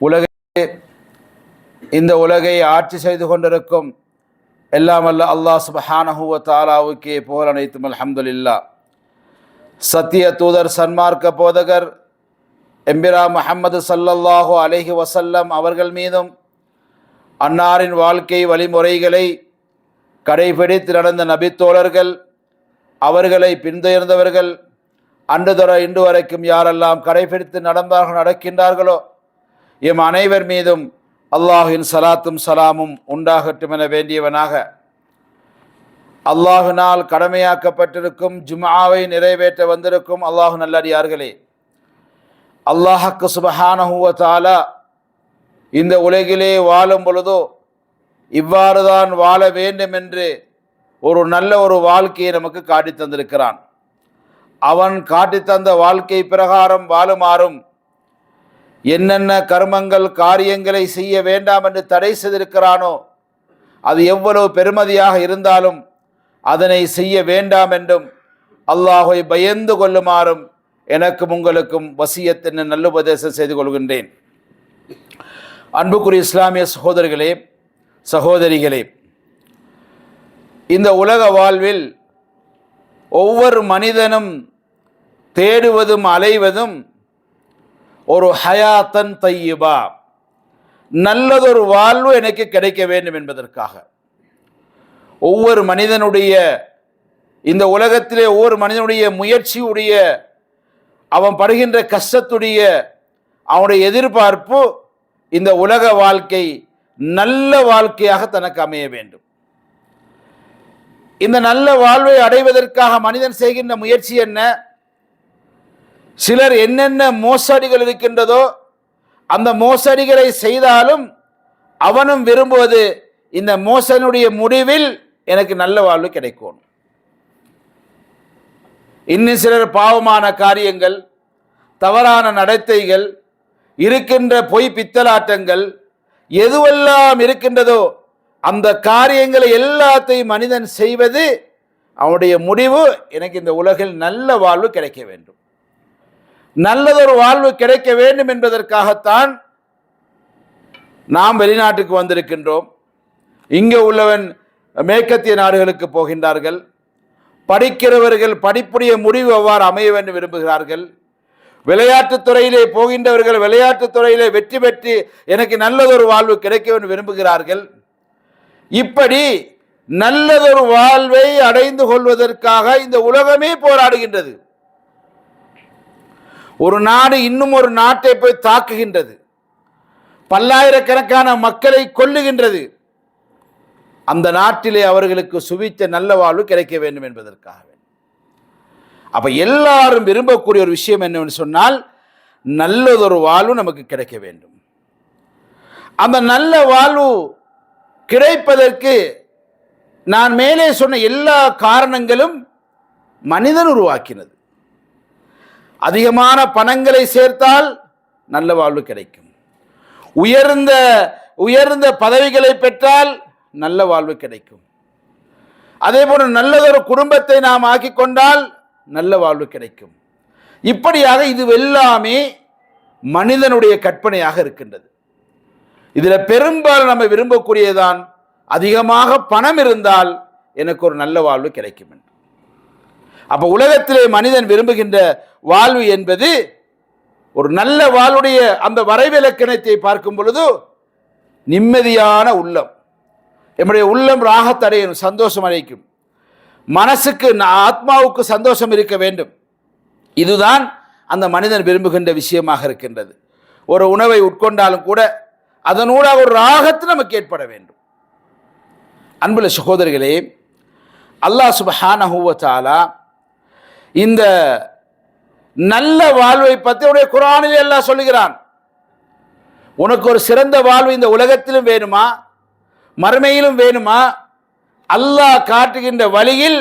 உலகே இந்த உலகை ஆட்சி செய்து கொண்டிருக்கும் எல்லாம் அல்ல அல்லாஹ் சுபஹானஹுவ தாலாவுக்கே புகழ் அனைத்தும் அலமதுல்லா சத்திய தூதர் சன்மார்க்க போதகர் எம்பிரா முஹம்மது சல்லல்லாஹு அலைஹி வசல்லம் அவர்கள் மீதும் அன்னாரின் வாழ்க்கை வழிமுறைகளை கடைபிடித்து நடந்த நபித்தோழர்கள் அவர்களை பின்தொயர்ந்தவர்கள் அன்று தர இன்று வரைக்கும் யாரெல்லாம் கடைபிடித்து நடந்தார்கள் நடக்கின்றார்களோ எம் அனைவர் மீதும் அல்லாஹின் சலாத்தும் சலாமும் உண்டாகட்டும் என வேண்டியவனாக. அல்லாஹினால் கடமையாக்கப்பட்டிருக்கும் ஜுமாவை நிறைவேற்ற வந்திருக்கும் அல்லாஹு நல்லடியார்களே. அல்லாஹக்கு சுபஹானஹுவ தாலா இந்த உலகிலே வாழும் பொழுதோ இவ்வாறு தான் வாழ வேண்டும் என்று ஒரு நல்ல ஒரு வாழ்க்கையை நமக்கு காட்டி தந்திருக்கிறான் அவன் காட்டி தந்த வாழ்க்கை பிரகாரம் வாழுமாறும் என்னென்ன கர்மங்கள் காரியங்களை செய்ய வேண்டாம் என்று தடை செய்திருக்கிறானோ அது எவ்வளவு பெருமதியாக இருந்தாலும் அதனை செய்ய வேண்டாம் என்றும் அல்லாஹை பயந்து கொள்ளுமாறும் எனக்கும் உங்களுக்கும் வசியத்தின் நல்லுபதேசம் செய்து கொள்கின்றேன். அன்புக்குரிய இஸ்லாமிய சகோதரர்களே சகோதரிகளே இந்த உலக வாழ்வில் ஒவ்வொரு மனிதனும் தேடுவதும் அலைவதும் ஒரு ஹயாத்தன் தையபா நல்லதொரு வாழ்வு எனக்கு கிடைக்க வேண்டும் என்பதற்காக. ஒவ்வொரு மனிதனுடைய இந்த உலகத்திலே ஒவ்வொரு மனிதனுடைய முயற்சியுடைய அவன் படுகின்ற கஷ்டத்துடைய அவனுடைய எதிர்பார்ப்பு இந்த உலக வாழ்க்கை நல்ல வாழ்க்கையாக தனக்கு அமைய வேண்டும். இந்த நல்ல வாழ்வை அடைவதற்காக மனிதன் செய்கின்ற முயற்சி என்ன? சிலர் என்னென்ன மோசடிகள் இருக்கின்றதோ அந்த மோசடிகளை செய்தாலும் அவனும் விரும்புவது இந்த மோசனுடைய முடிவில் எனக்கு நல்ல வாழ்வு கிடைக்கும். இன்னும் சிலர் பாவமான காரியங்கள் தவறான நடத்தைகள் இருக்கின்ற பொய் பித்தலாட்டங்கள் எதுவெல்லாம் இருக்கின்றதோ அந்த காரியங்களை எல்லாத்தையும் மனிதன் செய்வது அவனுடைய முடிவு. எனக்கு இந்த உலகில் நல்ல வாழ்வு கிடைக்க வேண்டும். நல்லதொரு வாழ்வு கிடைக்க வேண்டும் என்பதற்காகத்தான் நாம் வெளிநாட்டுக்கு வந்திருக்கின்றோம். இங்கே உள்ளவன் மேற்கத்திய நாடுகளுக்கு போகின்றார்கள். படிக்கிறவர்கள் படிப்புடைய முடிவு எவ்வாறு அமைய வேண்டும் விரும்புகிறார்கள். விளையாட்டுத் துறையிலே போகின்றவர்கள் விளையாட்டுத் துறையிலே வெற்றி பெற்று எனக்கு நல்லதொரு வாழ்வு கிடைக்க வேண்டும் விரும்புகிறார்கள். இப்படி நல்லதொரு வாழ்வை அடைந்து கொள்வதற்காக இந்த உலகமே போராடுகின்றது. ஒரு நாடு இன்னும் ஒரு நாட்டை போய் தாக்குகின்றது. பல்லாயிரக்கணக்கான மக்களை கொல்லுகின்றது. அந்த நாட்டிலே அவர்களுக்கு சுவித்த நல்ல வாழ்வு கிடைக்க வேண்டும் என்பதற்காக. அப்ப எல்லாரும் விரும்பக்கூடிய ஒரு விஷயம் என்னவென்று சொன்னால் நல்லதொரு வாழ்வு நமக்கு கிடைக்க வேண்டும். அந்த நல்ல வாழ்வு கிடைப்பதற்கு நான் மேலே சொன்ன எல்லா காரணங்களும் மனிதன் உருவாக்கினது. அதிகமான பணங்களை சேர்த்தால் நல்ல வாழ்வு கிடைக்கும். உயர்ந்த உயர்ந்த பதவிகளை பெற்றால் நல்ல வாழ்வு கிடைக்கும். அதே போல நல்லதொரு குடும்பத்தை நாம் ஆக்கிக் கொண்டால் நல்ல வாழ்வு கிடைக்கும். இப்படியாக இது எல்லாமே மனிதனுடைய கற்பனையாக இருக்கின்றது. இதில் பெரும்பாலும் நம்ம விரும்பக்கூடியதான் அதிகமாக பணம் இருந்தால் எனக்கு ஒரு நல்ல வாழ்வு கிடைக்கும் என்று. அப்போ உலகத்திலே மனிதன் விரும்புகின்ற வாழ்வு என்பது ஒரு நல்ல வாழ்வுடைய அந்த வரைவிலக்கணத்தை பார்க்கும் பொழுது நிம்மதியான உள்ளம். நம்முடைய உள்ளம் ராகத்தடையணும் சந்தோஷம் அடைக்கும் மனசுக்கு ஆத்மாவுக்கு சந்தோஷம் இருக்க வேண்டும். இதுதான் அந்த மனிதன் விரும்புகின்ற விஷயமாக இருக்கின்றது. ஒரு உணவை உட்கொண்டாலும் கூட அதனூடாக ஒரு ராகத்து நமக்கு ஏற்பட வேண்டும். அன்புள்ள சகோதரிகளே அல்லாஹ் சுபஹானஹூவத்தாலா இந்த நல்ல வாழ்வை பற்றி உடைய குரானில் எல்லாம் சொல்லுகிறான். உனக்கு ஒரு சிறந்த வாழ்வு இந்த உலகத்திலும் வேணுமா? மறுமையிலும் வேணுமா? அல்லாஹ் காட்டுகின்ற வழியில்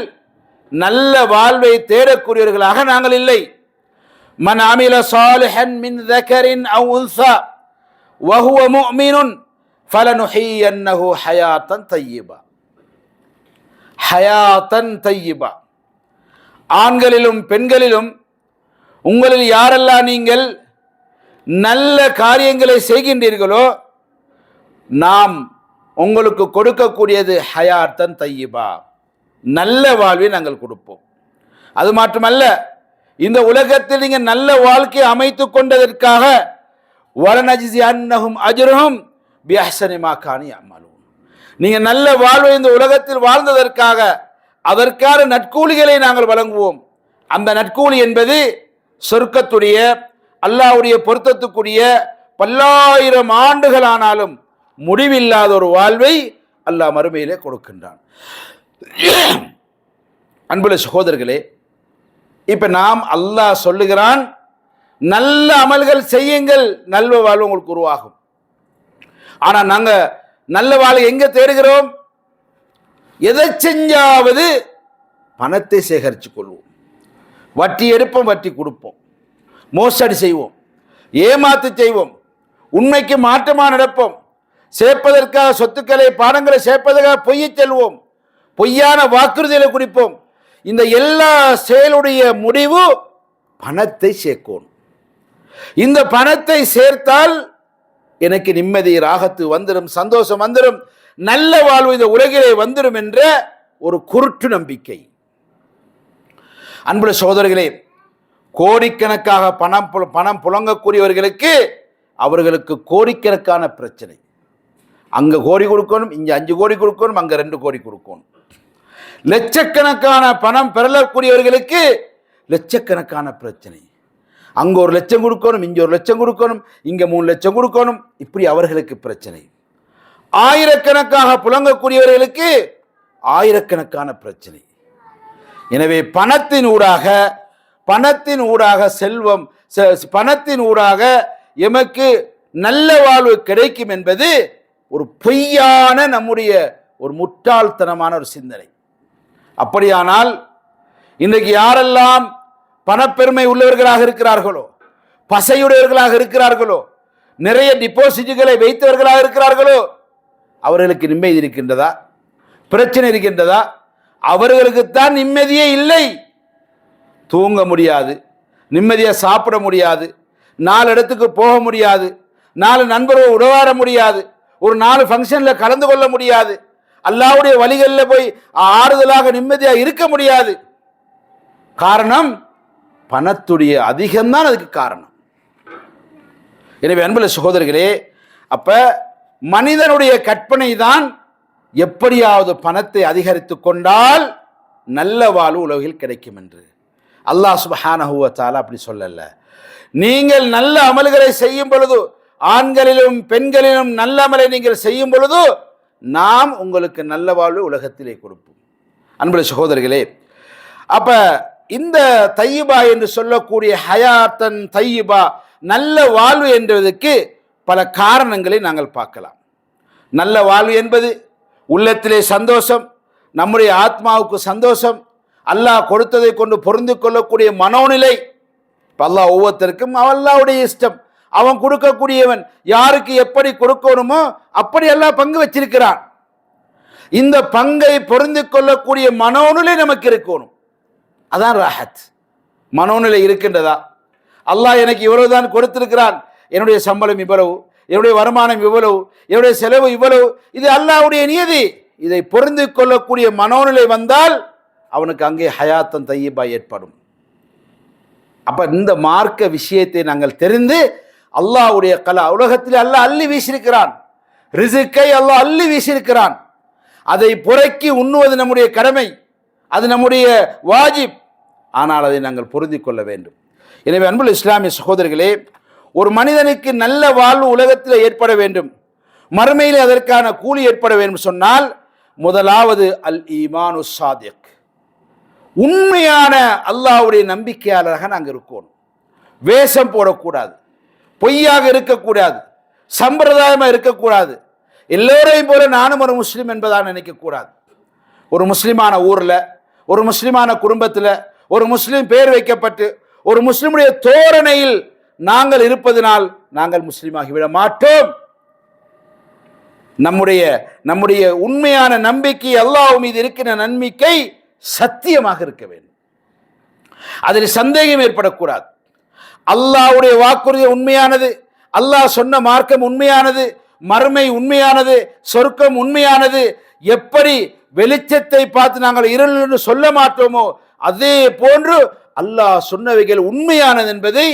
நல்ல வாழ்வை தேடக்கூடியவர்களாக நாங்கள் இல்லை. மன் அமில சாலிஹன் மின் தகரின் அவு உன்சா வஹுவ முஃமினுன் ஃபலனுஹியன்னஹு ஹயாத்தன் தையிபா ஹயாத்தன் தையிபா ஆண்களிலும் பெண்களிலும் உங்களில் யாரெல்லாம் நீங்கள் நல்ல காரியங்களை செய்கின்றீர்களோ நாம் உங்களுக்கு கொடுக்கக்கூடியது ஹயாத்தன் தையிபா நல்ல வாழ்வை நாங்கள் கொடுப்போம். அது மட்டுமல்ல இந்த உலகத்தில் நீங்கள் நல்ல வாழ்க்கையை அமைத்து கொண்டதற்காக வலனஜிசி அன்னகும் அஜுரகும் பியாசனிமா காணி அமலும் நீங்கள் நல்ல வாழ்வை இந்த உலகத்தில் வாழ்ந்ததற்காக அதற்கான நற்கூலிகளை நாங்கள் வழங்குவோம். அந்த நட்கூலி என்பது சொர்க்கத்துடைய அல்லாஹ்வுடைய பொருத்தத்துக்குரிய பல்லாயிரம் ஆண்டுகள் ஆனாலும் முடிவில்லாத ஒரு வாழ்வை அல்லாஹ் மறுமையிலே கொடுக்கின்றான். அன்புல சகோதரர்களே இப்போ நாம் அல்லாஹ் சொல்லுகிறான் நல்ல அமல்கள் செய்யுங்கள் நல்ல வாழ்வு உங்களுக்கு உருவாகும். ஆனால் நாங்கள் நல்ல வாழ்வை எங்கே தேடுகிறோம்? எதை செஞ்சாவது பணத்தை சேகரித்து கொள்வோம். வட்டி எடுப்போம் வட்டி கொடுப்போம். மோசடி செய்வோம். ஏமாத்து செய்வோம். உண்மைக்கு மாற்றமாக நடப்போம். சேர்ப்பதற்காக சொத்துக்களை பாடங்களை சேர்ப்பதற்காக பொய்யை செல்வோம். பொய்யான வாக்குறுதிகளை குடிப்போம் இந்த எல்லா செயலுடைய முடிவு பணத்தை சேர்க்கணும். இந்த பணத்தை சேர்த்தால் எனக்கு நிம்மதி ராகத்து வந்துடும் சந்தோஷம் வந்துடும் நல்ல வாழ்வு இந்த உலகிலே வந்துடும் என்ற ஒரு குருட்டு நம்பிக்கை. அன்புள்ள சகோதரர்களே கோடிக்கணக்காக பணம் புல- பணம் புழங்கக்கூடியவர்களுக்கு அவர்களுக்கு கோடிக்கணக்கான பிரச்சனை. அங்கே கோடி கொடுக்கணும் இங்கே அஞ்சு கோடி கொடுக்கணும் அங்கே ரெண்டு கோடி கொடுக்கணும். லட்சக்கணக்கான பணம் பெறக்கூடியவர்களுக்கு லட்சக்கணக்கான பிரச்சனை. அங்கே ஒரு லட்சம் கொடுக்கணும் இங்கே ஒரு லட்சம் கொடுக்கணும் இங்கே மூணு லட்சம் கொடுக்கணும் இப்படி அவர்களுக்கு பிரச்சனை. ஆயிரக்கணக்காக புழங்கக்கூடியவர்களுக்கு ஆயிரக்கணக்கான பிரச்சனை. எனவே பணத்தின் ஊடாக பணத்தின் ஊடாக செல்வம் பணத்தின் ஊடாக எமக்கு நல்ல வாழ்வு கிடைக்கும் என்பது ஒரு பொய்யான நம்முடைய ஒரு முட்டாள்தனமான ஒரு சிந்தனை. அப்படியானால் இன்றைக்கு யாரெல்லாம் பணப்பெருமை உள்ளவர்களாக இருக்கிறார்களோ பசையுடையவர்களாக இருக்கிறார்களோ நிறைய டிபாசிட்டுகளை வைத்தவர்களாக இருக்கிறார்களோ அவர்களுக்கு நிம்மதி இருக்கின்றதா? பிரச்சனை இருக்கின்றதா? அவர்களுக்குத்தான் நிம்மதியே இல்லை. தூங்க முடியாது நிம்மதியாக சாப்பிட முடியாது நாலு இடத்துக்கு போக முடியாது நாலு நண்பர்கள் உடவாட முடியாது ஒரு நாலு ஃபங்க்ஷனில் கலந்து கொள்ள முடியாது அல்லாவுடைய வழிகளில் போய் ஆறுதலாக நிம்மதியாக இருக்க முடியாது. காரணம் பணத்துடைய அதிகம்தான் அதுக்கு காரணம். எனவே அன்புள்ள சகோதரர்களே அப்போ மனிதனுடைய கற்பனை தான் எப்படியாவது பணத்தை அதிகரித்து கொண்டால் நல்ல வாழ்வு உலகில் கிடைக்கும் என்று. அல்லாஹ் சுப்ஹானஹு அப்படி சொல்லல. நீங்கள் நல்ல அமல்களை செய்யும் பொழுது ஆண்களிலும் பெண்களிலும் நல்ல அமலை நீங்கள் செய்யும் பொழுது நாம் உங்களுக்கு நல்ல வாழ்வு உலகத்திலே கொடுப்போம். அன்புள்ள சகோதரர்களே அப்ப இந்த தையிபா என்று சொல்லக்கூடிய ஹயாத்தன் தையிபா நல்ல வாழ்வு என்பதற்கு பல காரணங்களை நாங்கள் பார்க்கலாம். நல்ல வாழ்வு என்பது உள்ளத்திலே சந்தோஷம் நம்முடைய ஆத்மாவுக்கு சந்தோஷம் அல்லாஹ் கொடுத்ததை கொண்டு பொருந்து கொள்ளக்கூடிய மனோநிலை. இப்போ அல்லாஹ் ஒவ்வொருத்தருக்கும் அல்லாவுடைய இஷ்டம். அவன் கொடுக்கக்கூடியவன் யாருக்கு எப்படி கொடுக்கணுமோ அப்படி எல்லாம் பங்கு வச்சிருக்கிறான். இந்த பங்கை பொருந்து கொள்ளக்கூடிய மனோநிலை நமக்கு இருக்கணும். அதான் ராஹத். மனோநிலை இருக்கின்றதா? அல்லாஹ் எனக்கு இவ்வளவுதான் கொடுத்திருக்கிறான். என்னுடைய சம்பளம் இவ்வளவு. என்னுடைய வருமானம் இவ்வளவு என்னுடைய செலவு இவ்வளவு இது அல்லாவுடைய நியதி. இதை பொருந்து கொள்ளக்கூடிய மனோநிலை வந்தால் அவனுக்கு அங்கே ஹயாத்தம் தையீபா ஏற்படும். அப்போ இந்த மார்க்க விஷயத்தை நாங்கள் தெரிந்து அல்லாவுடைய கலா உலகத்தில் அல்லாஹ் அள்ளி வீசியிருக்கிறான். ரிசுக்கை அல்லாஹ் அள்ளி வீசியிருக்கிறான். அதை புறக்கி உண்ணுவது நம்முடைய கடமை. அது நம்முடைய வாஜிப். ஆனால் அதை நாங்கள் பொருந்தி கொள்ள வேண்டும். எனவே அன்புள்ள இஸ்லாமிய சகோதரிகளே ஒரு மனிதனுக்கு நல்ல வாழ்வு உலகத்தில் ஏற்பட வேண்டும். மறுமையில் அதற்கான கூலி ஏற்பட வேண்டும் சொன்னால் முதலாவது அல் ஈமானு சாதிக் உண்மையான அல்லாவுடைய நம்பிக்கையாளராக நாங்கள் இருக்கணும் வேஷம் போடக்கூடாது. பொய்யாக இருக்கக்கூடாது. சம்பிரதாயமாக இருக்கக்கூடாது. எல்லோரையும் போல நானும் ஒரு முஸ்லீம் என்பதாக நினைக்கக்கூடாது. ஒரு முஸ்லீமான ஊரில் ஒரு முஸ்லீமான குடும்பத்தில் ஒரு முஸ்லீம் பேர் வைக்கப்பட்டு ஒரு முஸ்லீமுடைய தோரணையில் நாங்கள் இருப்பதனால் நாங்கள் முஸ்லீமாகிவிட மாட்டோம். நம்முடைய நம்முடைய உண்மையான நம்பிக்கை அல்லாஹ் மீது இருக்கிற நம்பிக்கை சத்தியமாக இருக்க வேண்டும். அதில் சந்தேகம் ஏற்படக்கூடாது. அல்லாஹ்வுடைய வாக்குறுதி உண்மையானது அல்லாஹ் சொன்ன மார்க்கம் உண்மையானது மறுமை உண்மையானது சொர்க்கம் உண்மையானது எப்படி வெளிச்சத்தை பார்த்து நாங்கள் இருள் என்று சொல்ல மாட்டோமோ அதே போன்று அல்லாஹ் சொன்னவைகள் உண்மையானது என்பதை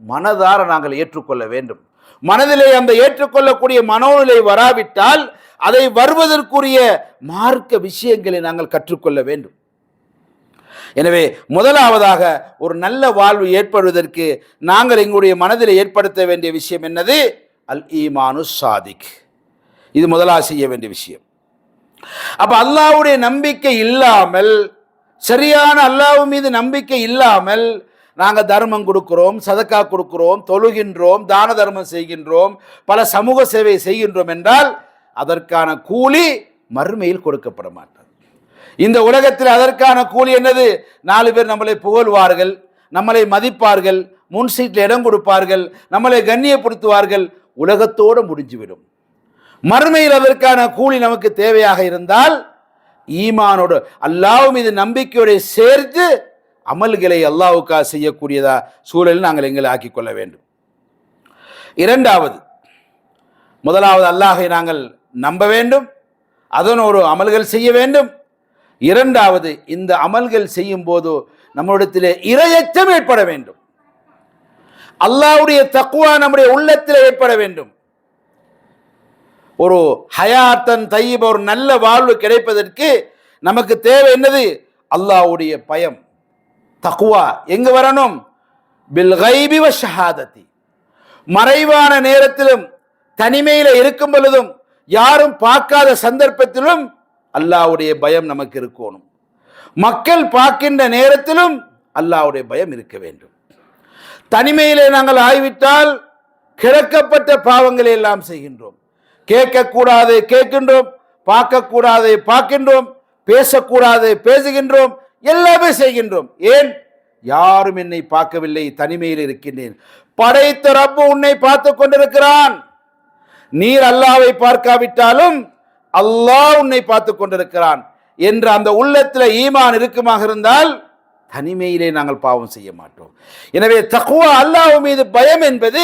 மனதார நாங்கள் ஏற்றுக்கொள்ள வேண்டும். மனதிலே அந்த ஏற்றுக்கொள்ளக்கூடிய மனோநிலை வராவிட்டால் அதை வருவதற்குரிய மார்க்க விஷயங்களை நாங்கள் கற்றுக்கொள்ள வேண்டும். எனவே முதலாவதாக ஒரு நல்ல வாழ்வு ஏற்படுவதற்கு நாங்கள் எங்களுடைய மனதில் ஏற்படுத்த வேண்டிய விஷயம் என்னது? அல் ஈமானு சாதிக். இது முதலாக செய்ய வேண்டிய விஷயம். அப்ப அல்லாவுடைய நம்பிக்கை இல்லாமல் சரியான அல்லாஹ் மீது நம்பிக்கை இல்லாமல் நாங்கள் தர்மம் கொடுக்கிறோம் சதக்கா கொடுக்கிறோம் தொழுகின்றோம் தான தர்மம் செய்கின்றோம் பல சமூக சேவை செய்கின்றோம் என்றால் அதற்கான கூலி மறுமையில் கொடுக்கப்பட மாட்டார். இந்த உலகத்தில் அதற்கான கூலி என்னது? நாலு பேர் நம்மளை புகழ்வார்கள் நம்மளை மதிப்பார்கள் முன் சீட்டில் இடம் கொடுப்பார்கள் நம்மளை கண்ணியப்படுத்துவார்கள் உலகத்தோடு முடிஞ்சுவிடும். மறுமையில் அதற்கான கூலி நமக்கு தேவையாக இருந்தால் ஈமானோடு அல்லாஹ் மீது நம்பிக்கையோடு சேர்த்து அமல்களை அல்லாவுக்கா செய்யக்கூடியதா சூழலில் நாங்கள் எங்களை ஆக்கிக் கொள்ள வேண்டும். இரண்டாவது முதலாவது அல்லாஹை நாங்கள் நம்ப வேண்டும் அதனோடு அமல்கள் செய்ய வேண்டும். இரண்டாவது இந்த அமல்கள் செய்யும் போது நம்மிடத்திலே இரையச்சம் ஏற்பட வேண்டும். அல்லாஹ்வுடைய தக்குவா நம்முடைய உள்ளத்தில் ஏற்பட வேண்டும். ஒரு ஹயாத்தன் தையீப் ஒரு நல்ல வாழ்வு கிடைப்பதற்கு நமக்கு தேவை என்னது? அல்லாஹ்வுடைய பயம். தக்குவா எங்க வரணும்? பில் ஷஹாதத்தி மறைவான நேரத்திலும் தனிமையில இருக்கும் பொழுதும் யாரும் பார்க்காத சந்தர்ப்பத்திலும் அல்லாவுடைய பயம் நமக்கு இருக்கணும். மக்கள் பார்க்கின்ற நேரத்திலும் அல்லாவுடைய பயம் இருக்க வேண்டும். தனிமையிலே நாங்கள் ஆய்விட்டால் கிழக்கப்பட்ட பாவங்களை எல்லாம் செய்கின்றோம். கேட்கக்கூடாது கேட்கின்றோம் பார்க்கக்கூடாது பார்க்கின்றோம் பேசக்கூடாது பேசுகின்றோம் எல்லாமே செய்கின்றோம். ஏன்? யாரும் என்னை பார்க்கவில்லை தனிமையில் இருக்கின்றேன். படைத்த ரப்பு உன்னை பார்த்து கொண்டிருக்கிறான். நீர் அல்லாவை பார்க்காவிட்டாலும் அல்லாஹ் உன்னை பார்த்து கொண்டிருக்கிறான். என்ற அந்த உள்ளத்தில் ஈமான் இருக்குமாக இருந்தால் தனிமையிலே நாங்கள் பாவம் செய்ய மாட்டோம். எனவே தக்குவா அல்லாஹ் மீது பயம் என்பது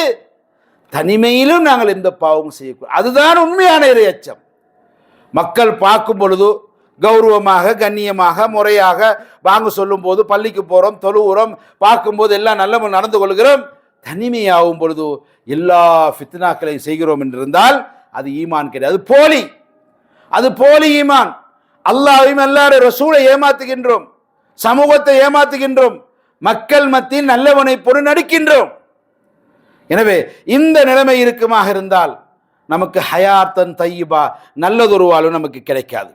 தனிமையிலும் நாங்கள் எந்த பாவமும் செய்யக்கூடாது. அதுதான் உண்மையான இரையச்சம். மக்கள் பார்க்கும் பொழுது கௌரவமாக கண்ணியமாக முறையாக வாங்க சொல்லும்போது பள்ளிக்கு போகிறோம் தொழுவுறோம் பார்க்கும்போது எல்லாம் நல்ல நடந்து கொள்கிறோம். தனிமையாகும் பொழுது எல்லா ஃபித்னாக்களையும் செய்கிறோம் என்றிருந்தால் அது ஈமான் கிடையாது. அது போலி. அது போலி ஈமான். அல்லாவையும் எல்லாரும் ரசூலை ஏமாத்துகின்றோம். சமூகத்தை ஏமாத்துகின்றோம். மக்கள் மத்தியில் நல்லவனை பொருள் நடிக்கின்றோம். எனவே இந்த நிலைமை இருக்குமாக இருந்தால் நமக்கு ஹயாத்தன் தையிபா நல்லதொரு வாழ்வு நமக்கு கிடைக்காது.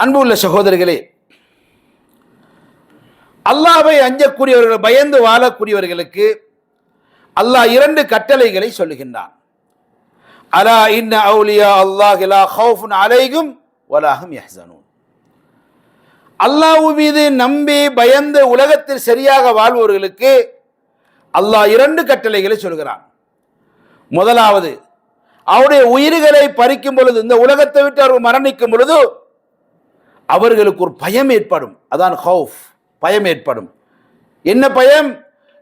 அன்புள்ள சகோதரர்களே அல்லாவை அஞ்சக்கூடியவர்கள் பயந்து வாழக்கூடியவர்களுக்கு அல்லாஹ் இரண்டு கட்டளைகளை சொல்லுகின்றான். அலா இன்ன அவுலியா அல்லாஹ் லா ஹவுஃபுன் அலைகும் வலாகும் யஹ்சனூன். அல்லாஹ் மீது நம்பி பயந்து உலகத்தில் சரியாக வாழ்பவர்களுக்கு அல்லாஹ் இரண்டு கட்டளைகளை சொல்கிறான் முதலாவது அவருடைய உயிர்களை பறிக்கும் பொழுது இந்த உலகத்தை விட்டு அவர்கள் மரணிக்கும் பொழுது அவர்களுக்கு ஒரு பயம் ஏற்படும் அதான் ஹவுஃப் பயம் ஏற்படும் என்ன பயம்?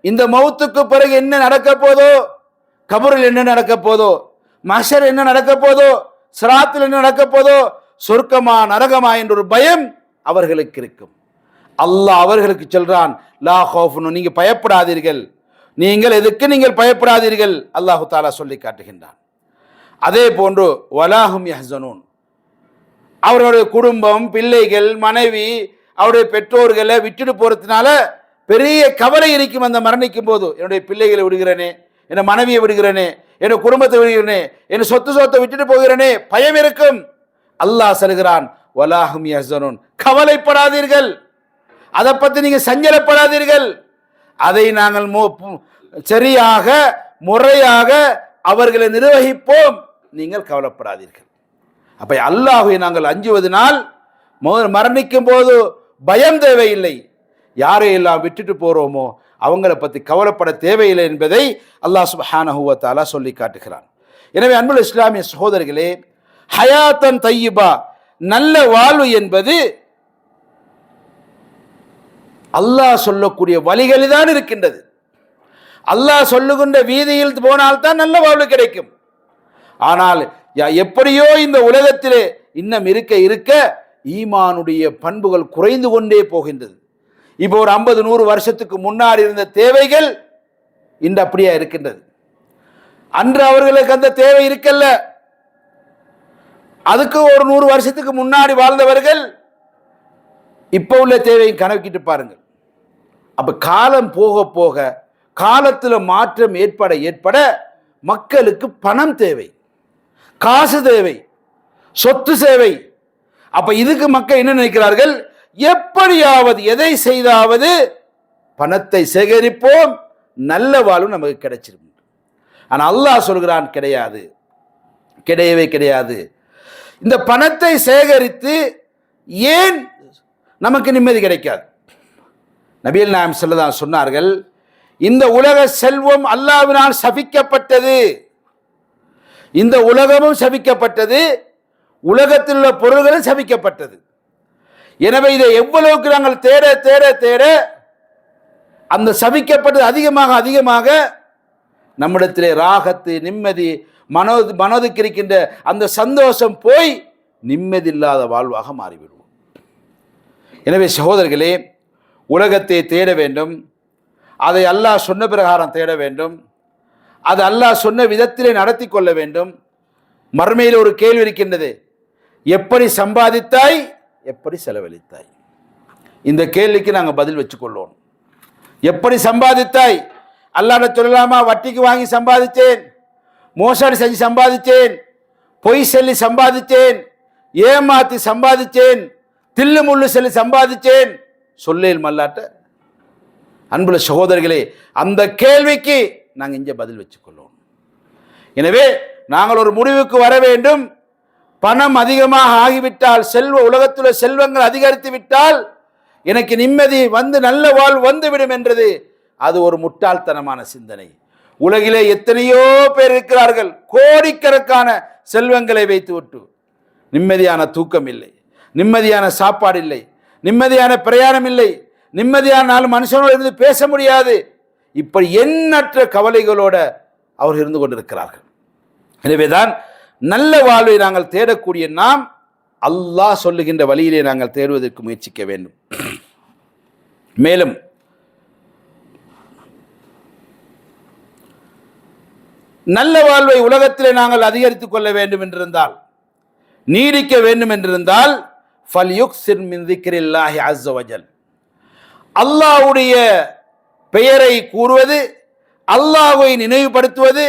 இந்த மௌத்துக்கு பிறகு என்ன நடக்க போதோ? கபரில் என்ன நடக்க போதோ? மஷர் என்ன நடக்க போதோ? சிராத்தில் என்ன நடக்க போதோ? சொர்க்கமா நரகமா என்ற ஒரு பயம் அவர்களுக்கு இருக்கும். அல்லாஹ் அவர்களுக்கு சொல்றான் லா ஹோஃப்னு நீங்க பயப்படாதீர்கள். நீங்கள் எதுக்கு நீங்கள் பயப்படாதீர்கள்? அல்லாஹு தாலா சொல்லி காட்டுகின்றான். அதே போன்று வலாஹும் யஹ்சனூன். அவருடைய குடும்பம் பிள்ளைகள் மனைவி அவருடைய பெற்றோர்களை விட்டுட்டு போகிறதுனால பெரிய கவலை இருக்கும் அந்த மரணிக்கும் போது. என்னுடைய பிள்ளைகளை விடுகிறேனே என் மனைவியை விடுகிறேனே என் குடும்பத்தை விடுகிறேனே என் சொத்து சொத்தை விட்டுட்டு போகிறேனே பயம் இருக்கும். அல்லாஹ் செல்கிறான் வலாஹும் யஹ்சனூன். கவலைப்படாதீர்கள். அதை பற்றி நீங்கள் சஞ்சலப்படாதீர்கள். அதை நாங்கள் மோ- சரியாக முறையாக அவர்களை நிர்வகிப்போம். நீங்கள் கவலைப்படாதீர்கள். அப்ப அல்லாஹை நாங்கள் அஞ்சுவதனால் மரணிக்கும் போது பயம் தேவையில்லை. யாரை எல்லாம் விட்டுட்டு போறோமோ அவங்கள பற்றி கவலைப்பட தேவையில்லை என்பதை அல்லாஹ் சுப்ஹானஹு சொல்லி காட்டுகிறான். எனவே அன்புள்ள இஸ்லாமிய சகோதரர்களே ஹயாத்தன் தையிபா நல்ல வாழ்வு என்பது அல்லாஹ் சொல்லக்கூடிய வழிகளில் தான் இருக்கின்றது. அல்லாஹ் சொல்லுகின்ற வீதியில் போனால்தான் நல்ல வாழ்வு கிடைக்கும். ஆனால் யா- எப்படியோ இந்த உலகத்திலே இன்னும் இருக்க இருக்க ஈமானுடைய பண்புகள் குறைந்து கொண்டே போகின்றது. இப்போ ஒரு ஐம்பது நூறு வருஷத்துக்கு முன்னாடி இருந்த தேவைகள் இன்று அப்படியா இருக்கின்றது. அன்று அவர்களுக்கு அந்த தேவை இருக்கல்ல. அதுக்கு ஒரு நூறு வருஷத்துக்கு முன்னாடி வாழ்ந்தவர்கள் இப்போ உள்ள தேவையை கணக்கிட்டு பாருங்கள். அப்ப காலம் போக போக காலத்தில் மாற்றம் ஏற்பட ஏற்பட மக்களுக்கு பணம் தேவை. காசு தேவை சொத்து சேவை. அப்ப இதுக்கு மக்கள் என்ன நினைக்கிறார்கள்? எப்படியாவது எதை செய்தாவது பணத்தை சேகரிப்போம் நல்ல வாழ்வு நமக்கு கிடைச்சிரும். ஆனா அல்லாஹ் சொல்கிறான் கிடையாது. கிடையவே கிடையாது. இந்த பணத்தை சேகரித்து ஏன் நமக்கு நிம்மதி கிடைக்காது? நபியல் நாயம் செல்லதான் சொன்னார்கள் இந்த உலக செல்வம் அல்லாவினால் சபிக்கப்பட்டது. இந்த உலகமும் சபிக்கப்பட்டது உலகத்தில் உள்ள பொருள்களும் சபிக்கப்பட்டது. எனவே இதை எவ்வளவுக்கு நாங்கள் தேட தேட தேட அந்த சபிக்கப்பட்டது அதிகமாக அதிகமாக நம்மிடத்திலே ராகத்து நிம்மதி மனோ மனதுக்கு இருக்கின்ற அந்த சந்தோஷம் போய் நிம்மதி இல்லாத வாழ்வாக மாறிவிடுவோம். எனவே சகோதரர்களே உலகத்தை தேட வேண்டும். அதை அல்லாஹ் சொன்ன பிரகாரம் தேட வேண்டும். அது அல்லாஹ் சொன்ன விதத்திலே நடத்தி கொள்ள வேண்டும். மறுமையில் ஒரு கேள்வி இருக்கின்றது. எப்படி சம்பாதித்தாய்? எப்படி செலவழித்தாய்? இந்த கேள்விக்கு நாங்கள் பதில் வச்சுக்கொள்வோம். எப்படி சம்பாதித்தாய்? அல்லாட சொல்லலாமா? வட்டிக்கு வாங்கி சம்பாதிச்சேன் மோசடி செஞ்சு சம்பாதிச்சேன் பொய் சொல்லி சம்பாதித்தேன். ஏமாத்தி சம்பாதித்தேன். தில்லு முள்ளு சொல்லி சம்பாதிச்சேன் சொல்லேன் மல்லாட்ட. அன்புள்ள சகோதரர்களே அந்த கேள்விக்கு நாங்கள் இங்கே பதில் வச்சுக்கொள்வோம். எனவே நாங்கள் ஒரு முடிவுக்கு வர வேண்டும். பணம் அதிகமாக ஆகிவிட்டால் செல்வ உலகத்துள்ள செல்வங்கள் அதிகரித்து விட்டால் எனக்கு நிம்மதி வந்து நல்ல வாழ்வு வந்துவிடும் என்றது அது ஒரு முட்டாள்தனமான சிந்தனை. உலகிலே எத்தனையோ பேர் இருக்கிறார்கள் கோடிக்கணக்கான செல்வங்களை வைத்து விட்டு நிம்மதியான தூக்கம் இல்லை நிம்மதியான சாப்பாடு இல்லை நிம்மதியான பிரயாணம் இல்லை நிம்மதியான நாலு மனுஷனோடு இருந்து பேச முடியாது இப்படி எண்ணற்ற கவலைகளோட அவர் இருந்து கொண்டிருக்கிறார்கள். எனவேதான் நல்ல வாழ்வை நாங்கள் தேடக்கூடிய நாம் அல்லாஹ் சொல்லுகின்ற வழியிலே நாங்கள் தேடுவதற்கு முயற்சிக்க வேண்டும். மேலும் நல்ல வாழ்வை உலகத்திலே நாங்கள் அதிகரித்துக் கொள்ள வேண்டும் என்றிருந்தால் நீடிக்க வேண்டும் என்றிருந்தால் ஃபல்யுக் சிர்மின் திக்ரில்லாஹி அஸ்ஸவஜல் அல்லாஹ்வுடைய பெயரை கூறுவது அல்லாஹுவை நினைவுபடுத்துவது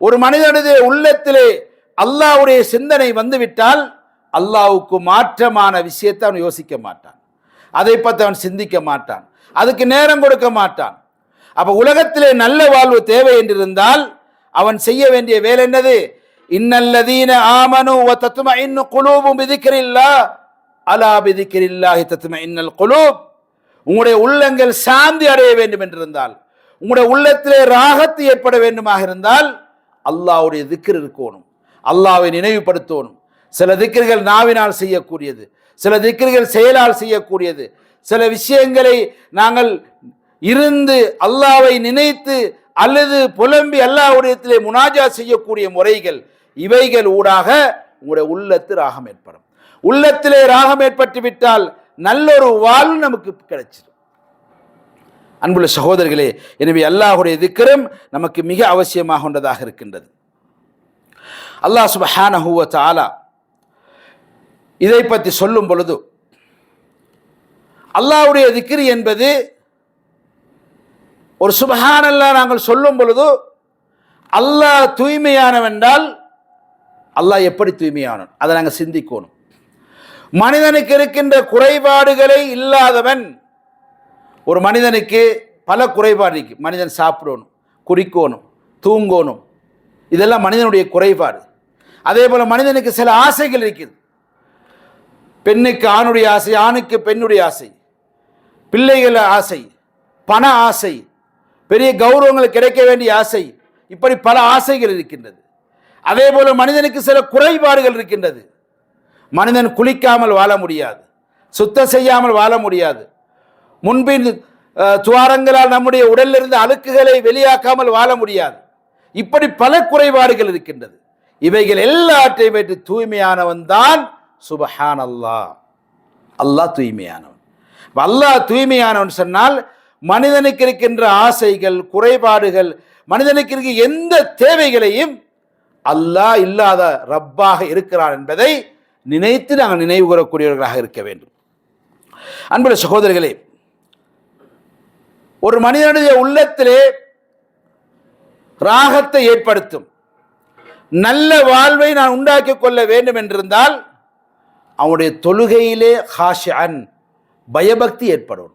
ஒரு மனிதனுடைய உள்ளத்திலே அல்லாஹ்வுடைய சிந்தனை வந்துவிட்டால் அல்லாவுக்கு மாற்றமான விஷயத்தை அவன் யோசிக்க மாட்டான். அதை பற்றி அவன் சிந்திக்க மாட்டான். அதுக்கு நேரம் கொடுக்க மாட்டான். அப்போ உலகத்திலே நல்ல வாழ்வு தேவை என்றிருந்தால் அவன் செய்ய வேண்டிய வேலை என்னது? இன்னல்லதீன ஆமனு வ இன்னும் குலூபும் விதிக்கிறில்லா அலா பிதிக்ரில்லாஹி தத்மஇன்னல் குலூப். உங்களுடைய உள்ளங்கள் சாந்தி அடைய வேண்டும் என்றிருந்தால் உங்களுடைய உள்ளத்திலே ராகத்து ஏற்பட வேண்டுமாக இருந்தால் அல்லாஹ்வுடைய திக்கர் இருக்கணும். அல்லாவை நினைவுபடுத்தணும். சில திக்கர்கள் நாவினால் செய்யக்கூடியது சில திக்கர்கள் செயலால் செய்யக்கூடியது சில விஷயங்களை நாங்கள் இருந்து அல்லாவை நினைத்து அல்லது புலம்பி அல்லாவுடையத்திலே முனாஜா செய்யக்கூடிய முறைகள் இவைகள் ஊடாக உங்களுடைய உள்ளத்து ராகம் ஏற்படும். உள்ளத்திலே ராகம் ஏற்பட்டு விட்டால் நல்ல ஒரு வாழ்வு நமக்கு கிடைச்சிடும் அன்புள்ள சகோதரர்களே எனவே அல்லாஹுடைய திக்கரம் நமக்கு மிக அவசியமாக கொண்டதாக இருக்கின்றது. அல்லாஹ் சுபஹானஹு வ தஆலா இதை பற்றி சொல்லும் பொழுது அல்லாஹ்வுடைய திக்ரி என்பது ஒரு சுபஹானல்லா நாங்கள் சொல்லும் பொழுது அல்லாஹ் தூய்மையானவென்றால் அல்லாஹ் எப்படி தூய்மையானவன்? அதை நாங்கள் சிந்திக்கணும். மனிதனுக்கு இருக்கின்ற குறைபாடுகளை இல்லாதவன் ஒரு மனிதனுக்கு பல குறைபாடு இருக்கு. மனிதன் சாப்பிடணும் குடிக்கணும் தூங்கணும். இதெல்லாம் மனிதனுடைய குறைபாடு. அதே போல் மனிதனுக்கு சில ஆசைகள் இருக்குது. பெண்ணுக்கு ஆணுடைய ஆசை ஆணுக்கு பெண்ணுடைய ஆசை. பிள்ளைகள் ஆசை பண ஆசை பெரிய கௌரவங்கள் கிடைக்க வேண்டிய ஆசை. இப்படி பல ஆசைகள் இருக்கின்றது. அதே போல் மனிதனுக்கு சில குறைபாடுகள் இருக்கின்றது. மனிதன் குளிக்காமல் வாழ முடியாது. சுத்தம் செய்யாமல் வாழ முடியாது. முன்பின் துவாரங்களால் நம்முடைய உடலிலிருந்து அழுக்குகளை வெளியாக்காமல் வாழ முடியாது. இப்படி பல குறைபாடுகள் இருக்கின்றது. இவைகள் எல்லாற்றையும் வைத்து தூய்மையானவன் தான் சுபஹான் அல்லாஹ் அல்லாஹ் தூய்மையானவன் அல்லாஹ் தூய்மையானவன் சொன்னால் மனிதனுக்கு இருக்கின்ற ஆசைகள் குறைபாடுகள் மனிதனுக்கு இருக்க எந்த தேவைகளையும் அல்லாஹ் இல்லாத ரப்பாக இருக்கிறான் என்பதை நினைத்து நாங்கள் நினைவு கூறக்கூடியவர்களாக இருக்க வேண்டும். அன்புள்ள சகோதரர்களே ஒரு மனிதனுடைய உள்ளத்திலே ராகத்தை ஏற்படுத்தும். நல்ல வாழ்வை நான் உண்டாக்கி கொள்ள வேண்டும் என்றிருந்தால் அவனுடைய தொழுகையிலே ஹாஷன் பயபக்தி ஏற்படும்.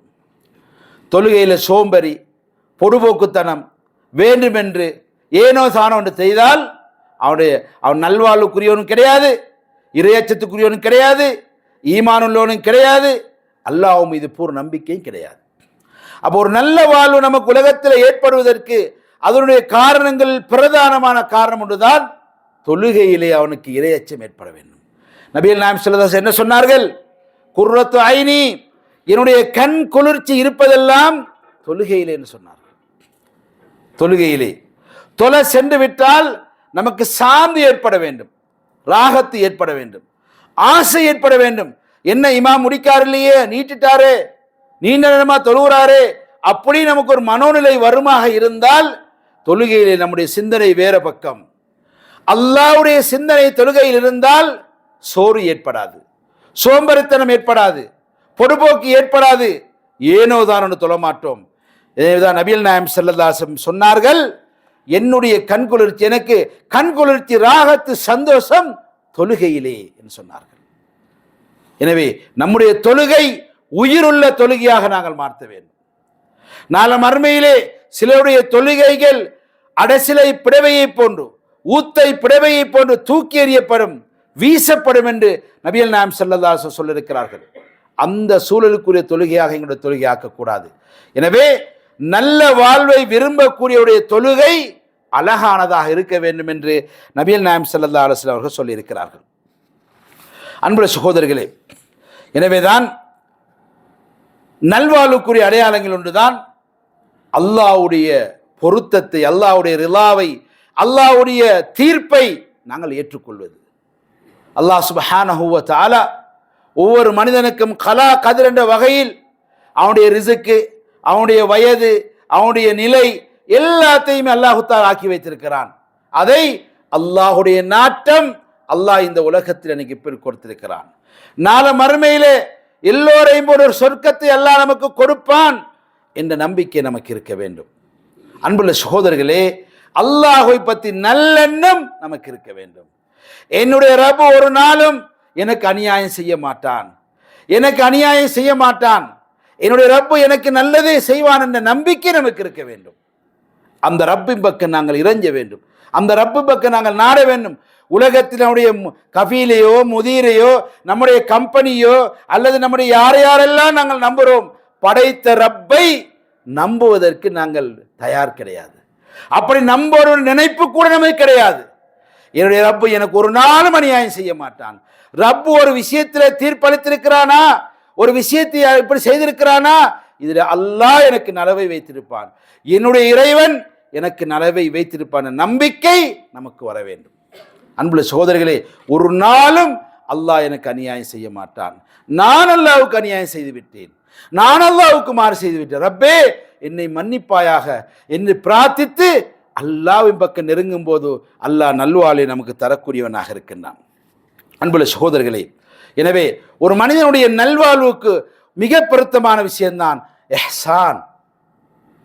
தொழுகையில் சோம்பரி பொடுபோக்குத்தனம் வேண்டுமென்று ஏனோ சாணம் என்று செய்தால் அவனுடைய அவன் நல்வாழ்வுக்குரியவனும் கிடையாது. இரையச்சத்துக்குரியவனும் கிடையாது ஈமானுள்ளவனும் கிடையாது அல்லாவும் இது பூர் நம்பிக்கையும் கிடையாது. அப்போ ஒரு நல்ல வாழ்வு நமக்கு உலகத்தில் ஏற்படுவதற்கு அதனுடைய காரணங்கள் பிரதானமான காரணம் ஒன்றுதான் தொழுகையிலே அவனுக்கு இரையச்சம் ஏற்பட வேண்டும். நபியல் நாயம் சொல்லதாஸ் என்ன சொன்னார்கள்? குர்ரத்து ஐனி என்னுடைய கண் குளிர்ச்சி இருப்பதெல்லாம் தொழுகையிலே என்று சொன்னார்கள். தொழுகையிலே. தொலை சென்று விட்டால் நமக்கு சாந்து ஏற்பட வேண்டும். ராகத்து ஏற்பட வேண்டும். ஆசை ஏற்பட வேண்டும். என்ன இமா முடிக்கார் இல்லையே? நீட்டிட்டாரே. நீண்ட நேரமா தொழுகிறாரே. அப்படி நமக்கு ஒரு மனோநிலை வருமாக இருந்தால் தொழுகையிலே நம்முடைய சிந்தனை வேற பக்கம். அல்லாவுடைய சிந்தனை தொழுகையில் இருந்தால் சோறு ஏற்படாது. சோம்பரித்தனம் ஏற்படாது. பொடுபோக்கு ஏற்படாது. ஏனோதான் ஒன்று தொழ மாட்டோம். எனவேதான் நாயம் செல்லதாசம் சொன்னார்கள். என்னுடைய கண் குளிர்ச்சி எனக்கு கண் குளிர்ச்சி ராகத்து சந்தோஷம் தொழுகையிலே என்று சொன்னார்கள். எனவே நம்முடைய தொழுகை உயிருள்ள தொழுகையாக நாங்கள் மாற்ற வேண்டும். நாள மறுமையிலே சிலருடைய தொழுகைகள் அடசிலை பிடவையை போன்று ஊத்தை பிடவையை போன்று தூக்கி எறியப்படும் வீசப்படும் என்று நபியல் நாயம் செல்லதாச சொல்லியிருக்கிறார்கள். அந்த சூழலுக்குரிய தொழுகையாக எங்களுடைய தொழுகையாக்கக்கூடாது எனவே நல்ல வாழ்வை விரும்பக்கூடியவுடைய தொழுகை அழகானதாக இருக்க வேண்டும் என்று நபியல் நாயம் சல்லா அலுவலம் அவர்கள் சொல்லியிருக்கிறார்கள். அன்புள்ள சகோதரர்களே எனவேதான் நல்வாழ்வுக்குரிய அடையாளங்கள் ஒன்றுதான். அல்லாஹ்வுடைய பொருத்தத்தை அல்லாவுடைய ரிலாவை அல்லாஹ்வுடைய தீர்ப்பை நாங்கள் ஏற்றுக்கொள்வது. அல்லாஹ் சுபஹானஹு வ ஒவ்வொரு மனிதனுக்கும் கலா கதிர் என்ற வகையில் அவனுடைய ரிசுக்கு அவனுடைய வயது அவனுடைய நிலை எல்லாத்தையுமே அல்லாஹுத்தால் ஆக்கி வைத்திருக்கிறான். அதை அல்லாஹுடைய நாட்டம் அல்லாஹ் இந்த உலகத்தில் எனக்கு இப்படி கொடுத்திருக்கிறான். நாள மறுமையிலே எல்லோரையும் ஒரு சொர்க்கத்தை அல்லாஹ் நமக்கு கொடுப்பான் என்ற நம்பிக்கை நமக்கு இருக்க வேண்டும். அன்புள்ள சகோதரர்களே அல்லாஹை பற்றி நல்லெண்ணம் நமக்கு இருக்க வேண்டும். என்னுடைய ரபு ஒரு நாளும் எனக்கு அநியாயம் செய்ய மாட்டான். எனக்கு அநியாயம் செய்ய மாட்டான். என்னுடைய ரப்பு எனக்கு நல்லதே செய்வான் என்ற நம்பிக்கை நமக்கு இருக்க வேண்டும். அந்த ரப்பின் பக்கம் நாங்கள் இறஞ்ச வேண்டும். அந்த ரப்பு பக்கம் நாங்கள் நாட வேண்டும். உலகத்தினுடைய மு- கஃபீலையோ முதிரையோ நம்முடைய கம்பெனியோ அல்லது நம்முடைய யார் யாரெல்லாம் நாங்கள் நம்புகிறோம் படைத்த ரப்பை நம்புவதற்கு நாங்கள் தயார் கிடையாது. அப்படி நம்புற நினைப்பு கூட நமக்கு கிடையாது. என்னுடைய ரப்பு எனக்கு ஒரு நாளும் அநியாயம் செய்ய மாட்டான். ரப்பு ஒரு விஷயத்தில் தீர்ப்பளித்திருக்கிறானா? ஒரு விஷயத்தை இப்படி செய்திருக்கிறானா? இதில் அல்லாஹ் எனக்கு நலவை வைத்திருப்பான். என்னுடைய இறைவன் எனக்கு நலவை வைத்திருப்பான நம்பிக்கை நமக்கு வர வேண்டும். அன்புள்ள சகோதரர்களே ஒரு நாளும் அல்லாஹ் எனக்கு அநியாயம் செய்ய மாட்டான். நான் அல்லாவுக்கு அநியாயம் செய்து விட்டேன். நான் அல்லாவுக்கு மாறு செய்து விட்டேன். ரப்பே என்னை மன்னிப்பாயாக. என்று பிரார்த்தித்து அல்லாஹ்வின் பக்கம் நெருங்கும் போது அல்லாஹ் நல்வாழை நமக்கு தரக்கூடியவனாக இருக்கின்றான். அன்புள்ள சகோதரர்களே எனவே ஒரு மனிதனுடைய நல்வாழ்வுக்கு மிக பொருத்தமான விஷயம்தான் எஹ்சான்.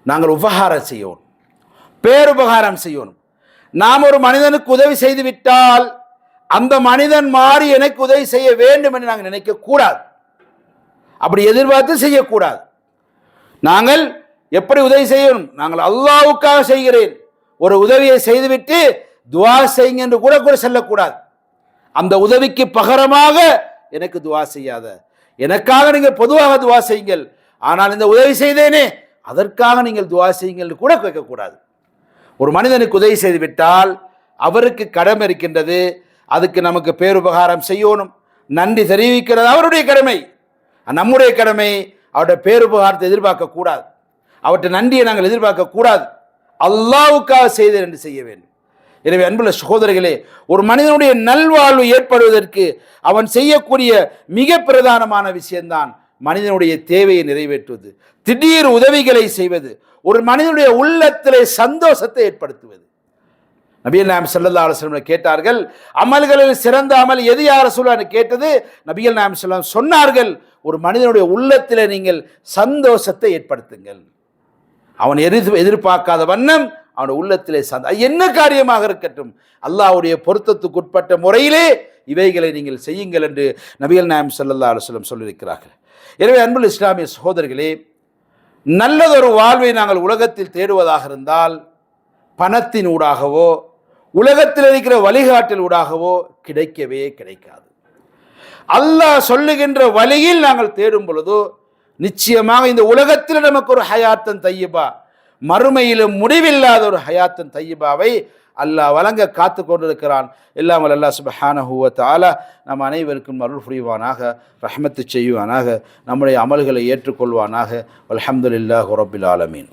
நாங்கள் உபகாரம் செய்வோம். பேருபகாரம் செய்யணும். நாம் ஒரு மனிதனுக்கு உதவி செய்து விட்டால் அந்த மனிதன் மாறி எனக்கு உதவி செய்ய வேண்டும் என்று நாங்கள் நினைக்கக்கூடாது அப்படி எதிர்பார்த்து செய்யக்கூடாது. நாங்கள் எப்படி உதவி செய்யணும்? நாங்கள் அல்லாவுக்காக செய்கிறேன். ஒரு உதவியை செய்துவிட்டு துவா செய்யுங்க என்று கூட கூட செல்லக்கூடாது. அந்த உதவிக்கு பகரமாக எனக்கு துவா செய்யாத. எனக்காக நீங்கள் பொதுவாக துவா செய்யுங்கள். ஆனால் இந்த உதவி செய்தேனே அதற்காக நீங்கள் துவா செய்யுங்கள் கூட கேட்கக்கூடாது. ஒரு மனிதனுக்கு உதவி செய்துவிட்டால் அவருக்கு கடமை இருக்கின்றது. அதுக்கு நமக்கு பேருபகாரம் செய்யணும். நன்றி தெரிவிக்கிறது அவருடைய கடமை. நம்முடைய கடமை அவருடைய பேருபகாரத்தை எதிர்பார்க்கக்கூடாது அவற்றை நன்றியை நாங்கள் எதிர்பார்க்கக்கூடாது அல்லாவுக்காக செய்தேன் என்று செய்ய வேண்டும். எனவே அன்புள்ள சகோதரர்களே ஒரு மனிதனுடைய நல்வாழ்வு ஏற்படுவதற்கு அவன் செய்யக்கூடிய மிக பிரதானமான விஷயம்தான் மனிதனுடைய தேவையை நிறைவேற்றுவது. திடீர் உதவிகளை செய்வது. ஒரு மனிதனுடைய உள்ளத்திலே சந்தோஷத்தை ஏற்படுத்துவது. நபியல் நாயம் சல்லா அலுவலம் கேட்டார்கள் அமல்களில் சிறந்த அமல் எது யார் சொல்ல கேட்டது நபியல் நாயம் சொல்லம் சொன்னார்கள் ஒரு மனிதனுடைய உள்ளத்தில் நீங்கள் சந்தோஷத்தை ஏற்படுத்துங்கள். அவன் எதிர் எதிர்பார்க்காத வண்ணம் அவனுடைய உள்ளத்திலே சந்த என்ன காரியமாக இருக்கட்டும்? அல்லாவுடைய பொருத்தத்துக்கு உட்பட்ட முறையிலே இவைகளை நீங்கள் செய்யுங்கள் என்று நபிகள் நாயம் சல்லா அலுவலம் சொல்லியிருக்கிறார்கள். எனவே அன்புல் இஸ்லாமிய சகோதரர்களே நல்லதொரு வாழ்வை நாங்கள் உலகத்தில் தேடுவதாக இருந்தால் பணத்தின் ஊடாகவோ உலகத்தில் இருக்கிற வழிகாட்டில் ஊடாகவோ கிடைக்கவே கிடைக்காது. அல்லாஹ் சொல்லுகின்ற வழியில் நாங்கள் தேடும் பொழுதோ நிச்சயமாக இந்த உலகத்தில் நமக்கு ஒரு ஹயாத்தன் தையபா மறுமையிலும் முடிவில்லாத ஒரு ஹயாத்தன் தையபாவை அல்லாஹ் வழங்க காத்து கொண்டிருக்கிறான். இல்லாமல் அல்லா சுபஹானஹு நம் அனைவருக்கும் அருள் புரிவானாக ரஹமத்து செய்வானாக நம்முடைய அமல்களை ஏற்றுக்கொள்வானாக. அல்ஹம்துலில்லாஹி ரப்பில் ஆலமீன்.